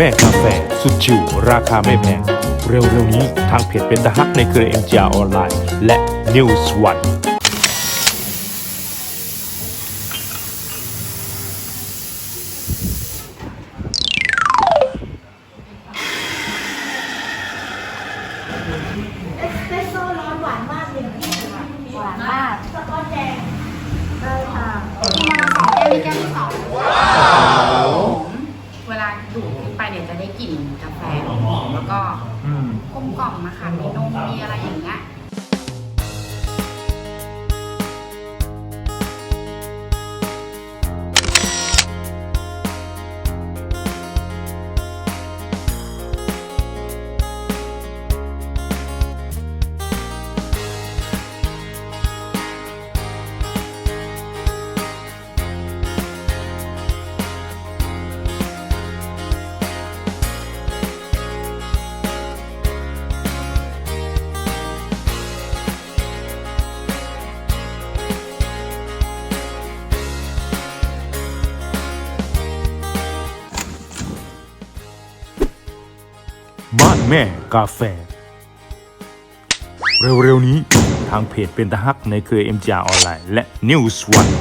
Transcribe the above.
แม่กาแฟ สุดชิวราคาไม่แพง เร็วๆนี้ทางเพจเป็นตะฮักในเครือ MGR ออนไลน์ และ News One เอสเปรสโซ่ร้อนหวานมากเลยพี่ค่ะหวานมากสกอตแดงได้ค่ะแก้วนี้แก้วที่สองเว ลาดูดขึ้นไปเนี่ยจะได้กลิ่นกาแฟหอมๆแล้วก็กลมกล่อมนะคะมีนมมีอะไรอย่างเงี้ย บ้านแม่กาแฟ เร็วๆนี้ทางเพจเป็นตะฮักในเครือเอ็มจาออนไลน์และ News One